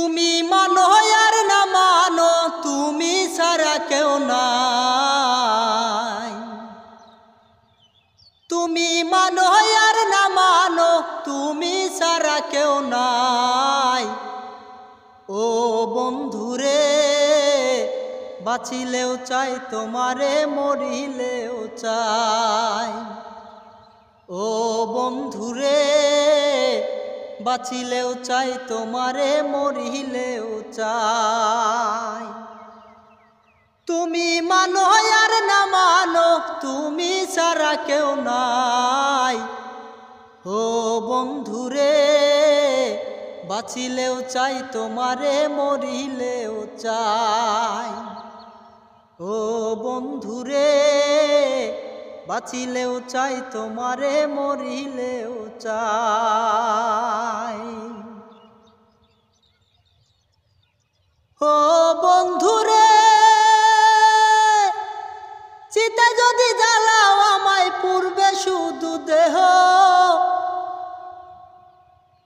তুমি মানো আর না মানো, তুমি ছাড়া কেউ নাই। তুমি মানো আর না মানো, তুমি সারা কেউ নাই। ও বন্ধুরে, বাঁচিলেও চাই, তোমারে মরিলেও চাই। ও বন্ধুরে বাঁচিলেও চাই, তোমারে মরিলেও চাই। তুমি মানো আর না মানো, তুমি ছাড়া কেউ নাই। ও বন্ধুরে, বাঁচিলেও চাই, তোমারে মরিলেও চাই। ও বন্ধুরে বাঁচিলেও চাই, তোমারে মরিলেও চাই। ও বন্ধুরে, চিতা যদি জ্বালাও আমায়, পূর্বে শুধু দেহ।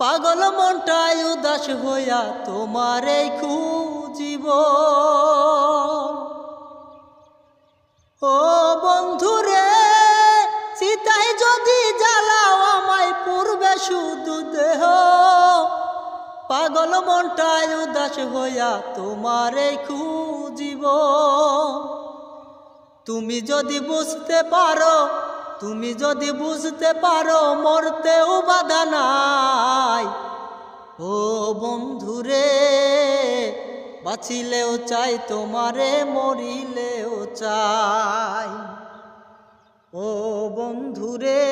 পাগল মনটাই উদাস হইয়া তোমারে খুঁজিব। ও বন্ধুরে দেহ। পাগল মনটাই উদাস হইয়া তোমারে খুঁজিব। তুমি যদি বুঝতে পারো, তুমি যদি বুঝতে পারো মরতেও বাধা নাই। ও বন্ধুরে, বাঁচিলেও চাই, তোমারে মরিলেও চাই। ও বন্ধুরে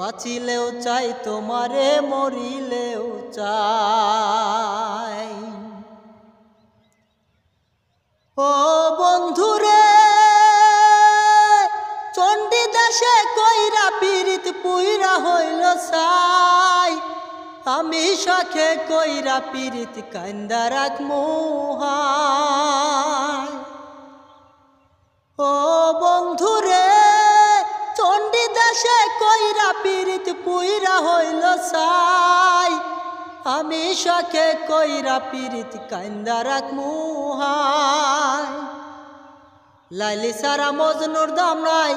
বাঁচিলেও চাই, তোমারে মরিলেও চাই। ও বন্ধুরে চণ্ডী দাসে কইরা পীড়িত পুইরা হইল সাই। আমি শখে কইরা পীড়িত কান্দা রাখ আমি শখে কইরা পীড়িত কান্দা রাখ মুহাই। লাইলি সারা মজনুর দাম নাই,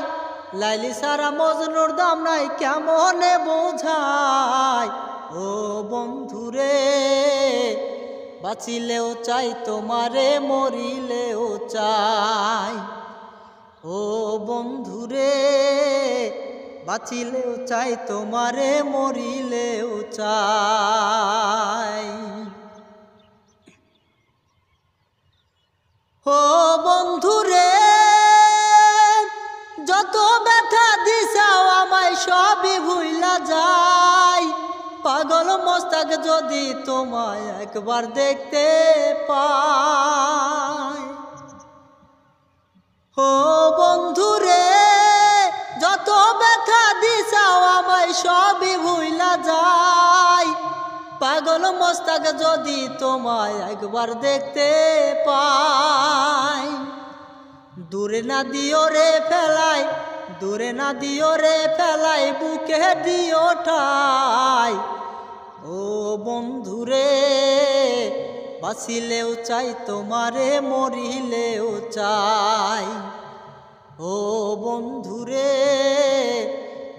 লাইলি সারা মজনুর দাম নাই, কেমনে বোঝাই? ও বন্ধুরে, বাঁচিলেও চাই, তোমারে মরিলেও চাই। ও বন্ধুরে বাঁচিলেও চাই, তোমারে মরিলেও চাই। ও বন্ধুরে, যত ব্যথা দিছাও আমায় সবই ভুইলা যায়। পাগল মস্তাক যদি তোমায় একবার দেখতে পায়। ও পাগল মস্তাক যদি তোমায় একবার দেখতে পাই, দূরে না দিও রে ফেলাই, দূরে না দিও রে ফেলাই, বুকে দিও ঠাই। ও বন্ধুরে বাঁচিলেও চাই, তোমারে মরিলেও চাই। ও বন্ধুরে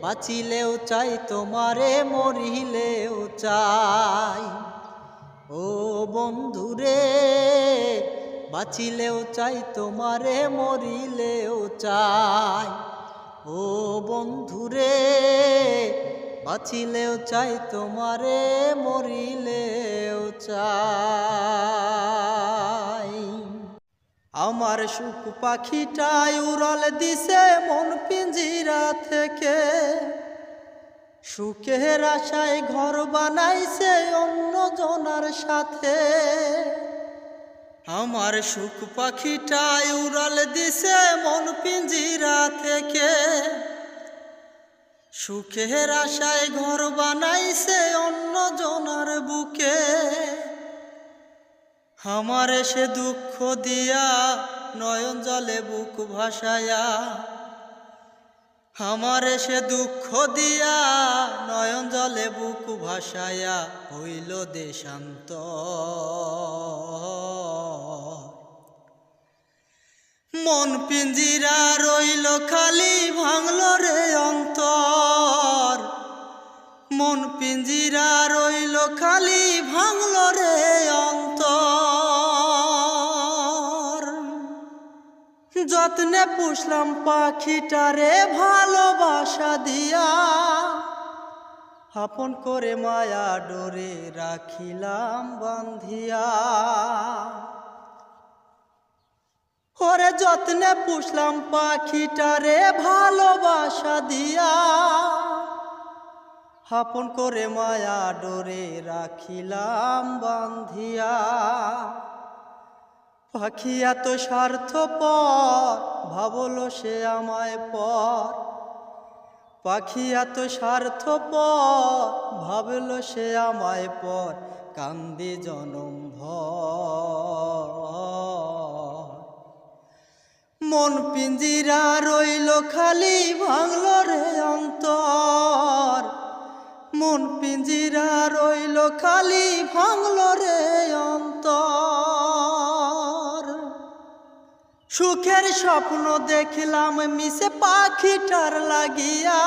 বাঁচিলেও চাই, তোমারে মরিলেও চাই। ও বন্ধুরে, বাঁচিলেও চাই, তোমারে মরিলেও চাই। ও বন্ধুরে, বাঁচিলেও চাই, তোমারে মরিলেও চাই। আমার সুখ পাখিটাই উড়াল দিছে মন পিঞ্জিরা থেকে। সুখের আশায় ঘর বানাইছে অন্য জনার সাথে। আমার সুখ পাখিটাই উড়াল দিছে মন পিঞ্জিরা থেকে। সুখের আশায় ঘর বানাইছে অন্য জনার বুকে। আমার সে দুঃখ দিয়া নয়ন জলে বুক ভাসায়া। আমার সে দুঃখ দিয়া নয়ন জলে বুক ভাসায়া হইল দেশান্ত। মন পিঞ্জিরা রইল খালি, ভাঙল রে অন্তর। মন পিঞ্জিরা রইল খালি, ভাঙল রে যত্নে পুষলাম পাখিটারে ভালোবাসা দিয়া। আপন করে মায়া ডোরে রাখিলাম বান্ধিয়া। ওরে যত্নে পুষলাম পাখিটারে ভালোবাসা দিয়া। আপন করে মায়া ডোরে রাখিলাম বান্ধিয়া। পাখি এত স্বার্থ পর ভাবলো সে আমায় পর। পাখি এত স্বার্থ পর ভাবলো সে আমায় পর। কান্দি জনম মন পিঞ্জিরা রইল খালি, ভাঙল রে অন্তর। মন পিঞ্জিরা রইল খালি, ভাঙল রে অন্তর। সুখের স্বপ্ন দেখলাম, মিশে পাখিটার লাগিয়া।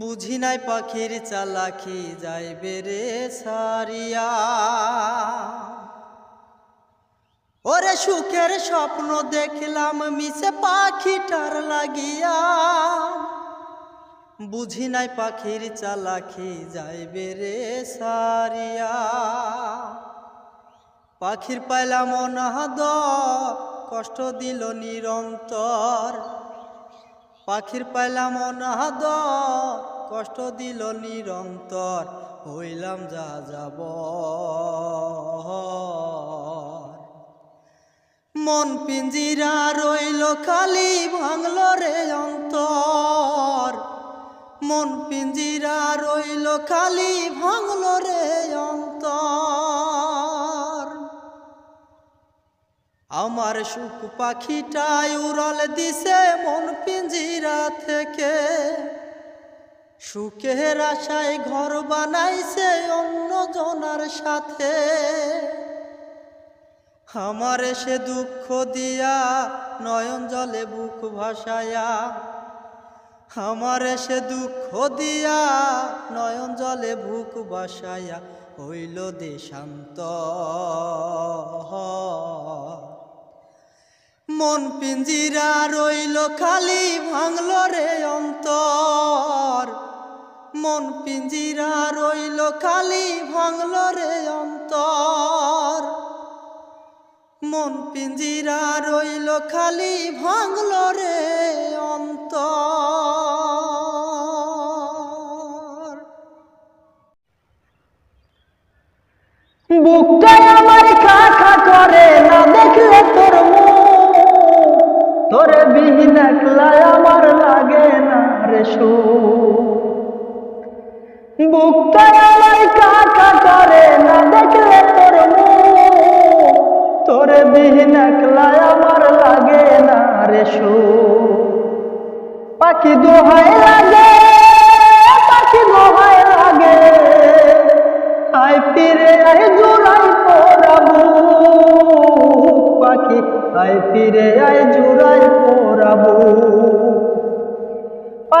বুঝি নাই পাখির চালাকি যাইবে রে সারিয়া। ওরে সুখের স্বপ্ন দেখলাম, মিশে পাখিটার লাগিয়া। বুঝি নাই পাখির চালাকি যাইবে রে সারিয়া। পাখির পাইলাম অনাহাদ কষ্ট দিল নিরন্তর। পাখির পাইলাম অনাহাদ কষ্ট দিল নিরন্তর। হইলাম যা যাব মন পিঞ্জিরা রইল খালি, ভাঙল রে অন্তর। মন পিঞ্জিরা রইল খালি, ভাঙল রে অন্তর। আমার সুখ পাখিটাই উড়াল দিছে মন পিঞ্জিরা থেকে। সুখের আশায় ঘর বানাইছে অন্য জনার সাথে। আমার সে দুঃখ দিয়া নয়ন জলে বুক ভাসায়া। আমার সে দুঃখ দিয়া নয়ন জলে বুক বাসায়া হইল দেশান্ত মন পিঞ্জিরা রইল, খালি ভাঙল রে অন্তর। মন পিঞ্জিরা রইল, খালি ভাঙল রে অন্তর। মন পিঞ্জিরা রইল, খালি ভাঙল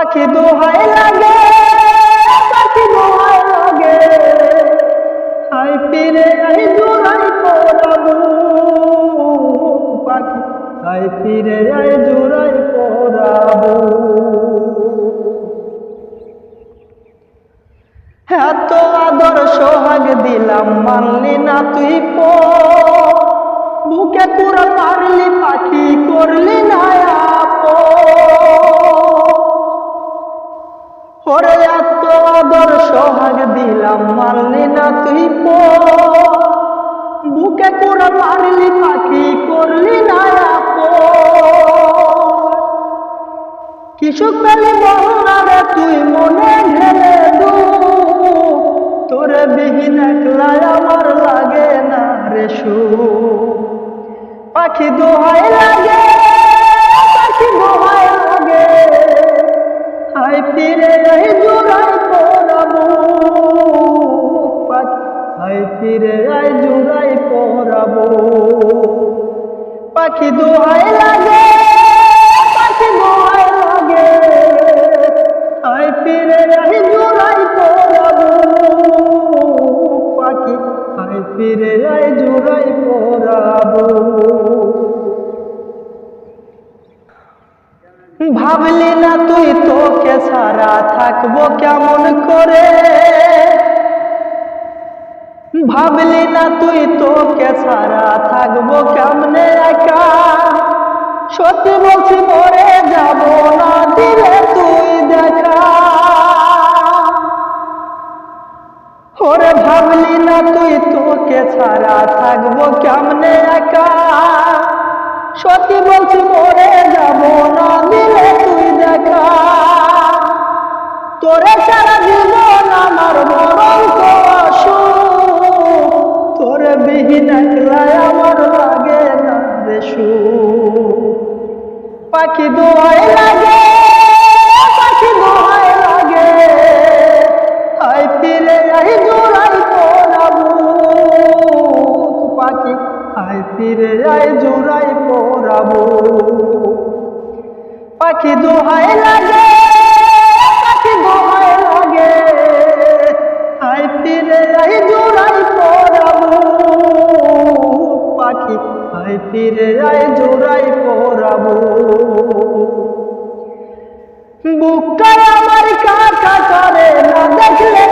পাখি দোহাই লাগে, পাখি দোহাই লাগে। আয় ফিরে আয় জোড়াই পরাবু পাখি। আয় ফিরে আয় জোড়াই পরাবু এত আদর সোহাগ দিলাম, মানলি না তুই পো। বুকে পুরো পারলি, পাখি করলি দিলাম মানলি না তুই বুকে পুরো পারলি পাখি করলি না কিছু পেলি বহনারে তুই মনে ঢেলে দু। তোরে বিহীন একলাই আমার লাগে না রে সু। পাখি দোহাই লাগে পাখি দোহাই লাগে, পাখি দোহাই লাগে। আয় ফিরে আয় জুড়াই পরাবো পাখি, আয় ফিরে আয় জুড়াই পরাবো ভাবলি না তুই তোকে সারা থাকব কেমন করে? ভাবলি না তুই তোকে সারা থাকব কেমনে একা? সত্যি বলছি, মরে যাব না দিলে তুই দেখা। ওরে ভাবলি না তুই তোকে ছাড়া থাকব কেমনে একা? সত্যি বলছি, মরে যাব না দিলে তুই দেখা। তোরে আমার লাগে পাখি দোয়াই লাগে পাখি দোয়াই লাগে আই ফিরে আই জোড়াই পড়াবো পাখি আই ফিরে আই জোড়াই পড়াবো পাখি দোহাই লাগে বুকটা আমার কাকা করে, না দেখলে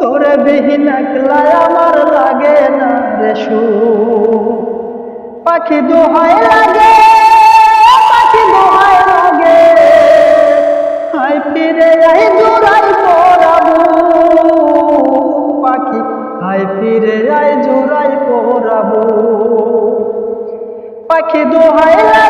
তোর বিহীন একলা আমার লাগে না রে পাখি দোহাই লাগে, পাখি দোহাই লাগে। আই ফিরে আই জোড়াই পড়াবো পাখি, আই ফিরে আই জোড়াই পড়াবো পাখি দোহাই লাগে